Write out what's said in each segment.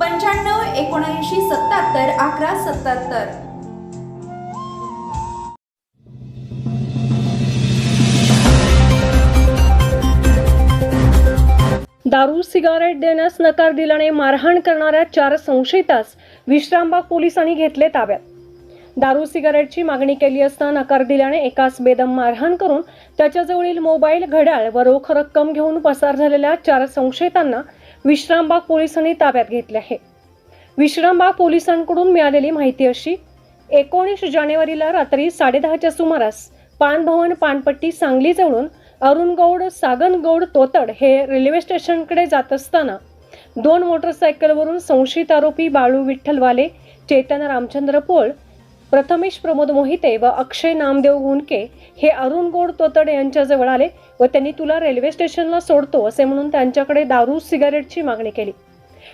पंच्याण्णव एकोणऐंशी सत्याहत्तर अकरा सत्याहत्तर. दारू सिगारेट देण्यास नकार दिल्याने मारहाण करणाऱ्या चार संशयितास विश्रामबाग पोलिसांनी घेतले ताब्यात. दारू सिगारेटची मागणी केली असता नकार दिल्याने एकाच बेदम मारहाण करून त्याच्याजवळील मोबाईल घड्याळ व रोख रक्कम घेऊन पसार झालेल्या चार संशयितांना विश्रामबाग पोलिसांनी ताब्यात घेतले आहे. विश्रामबाग पोलिसांकडून मिळालेली माहिती अशी एकोणीस जानेवारीला रात्री साडेदहाच्या सुमारास पानभवन पानपट्टी सांगली जवळून अरुण गौड सागन गौड तोतड हे रेल्वे स्टेशनकडे जात असताना दोन मोटरसायकलवरून संशयित आरोपी बाळू विठ्ठलवाले चेतन रामचंद्र पोळ प्रथमेश प्रमोद मोहिते व अक्षय नामदेव गुणके हे अरुण गौड तोतड यांच्याजवळ आले व त्यांनी तुला रेल्वे स्टेशनला सोडतो असे म्हणून त्यांच्याकडे दारू सिगारेटची मागणी केली.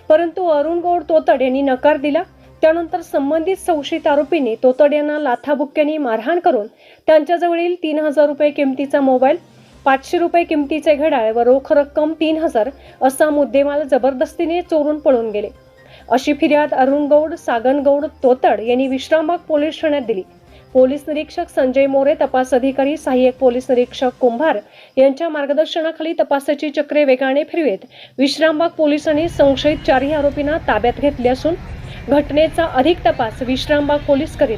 परंतु अरुण गौड तोतड यांनी नकार दिला. त्यानंतर संबंधित संशयित आरोपींनी तोतड यांना लाथाबुक्क्यांनी मारहाण करून त्यांच्याजवळील तीन हजार रुपये किमतीचा मोबाईल पाचशे रुपये किमतीचे घड्याळ व रोख रक्कम तीन हजार असा मुद्देमाल जबरदस्तीने चोरून पळून गेले. अशी फिर्याद अरुण गौड सागन गौड तोतड यांनी विश्रामबाग पोलीस ठाण्यात दिली. पोलीस निरीक्षक संजय मोरे तपास अधिकारी सहाय्यक पोलीस निरीक्षक कुंभार यांच्या मार्गदर्शनाखाली तपासाची चक्रे वेगाने फिरवेत विश्रामबाग पोलिसांनी संशयित चारही आरोपींना ताब्यात घेतले असून घटनेचा अधिक तपास विश्रामबाग पोलीस करीत